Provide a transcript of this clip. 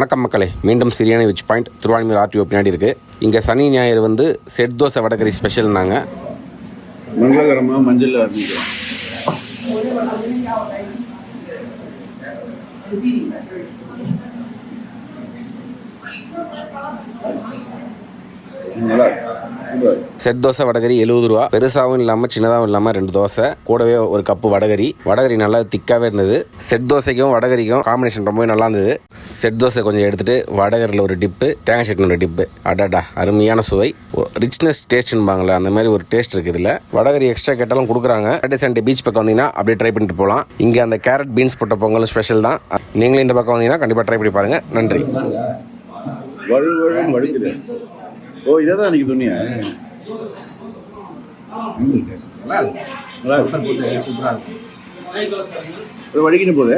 வணக்கம் மக்களே. மீண்டும் சரியான விச் பாயிண்ட் திருவான்மூர் ஆர்டிஓ பின்னாடி இருக்கு. இங்கே சனி ஞாயிறு வந்து செட் தோசை வடகரி ஸ்பெஷல்னாங்க மங்களகரமாக மஞ்சள் ஆரம்பிக்கிறோம் நல்லா இருக்கு. செட் தோசை வடகரி எழுபது ரூபா. பெருசாகவும் இல்லாமல் சின்னதாகவும் இல்லாமல் ரெண்டு தோசை. கூடவே ஒரு கப்பு வடகரி வடகரி நல்லா திக்காகவே இருந்தது. செட் தோசைக்கும் வடகரிக்கும் காம்பினேஷன் ரொம்பவே நல்லா இருந்தது. செட் தோசை கொஞ்சம் எடுத்துட்டு வடகரியில் ஒரு டிப்பு தேங்காய் சட்னி ஒரு டிப்பு அடாடா அருமையான சுவை. ரிச்னஸ் டேஸ்ட்னுபாங்களே அந்த மாதிரி ஒரு டேஸ்ட் இருக்குது இதில். வடகரி எக்ஸ்ட்ரா கேட்டாலும் கொடுக்குறாங்க. சாட்டர்டே சண்டே பீச் பக்கம் வந்தீங்கன்னா அப்படியே ட்ரை பண்ணிட்டு போகலாம். இங்கே அந்த கேரட் பீன்ஸ் போட்ட பொங்கலும் ஸ்பெஷல் தான். நீங்களும் இந்த பக்கம் வந்தீங்கன்னா கண்டிப்பாக ட்ரை பண்ணி பாருங்கள் நன்றி. வழு வழுக்குது. ஓ இதை தான் அன்றைக்கி சொன்னியா நல்லா இருக்கு. இது வடிக்கின்னு போகுது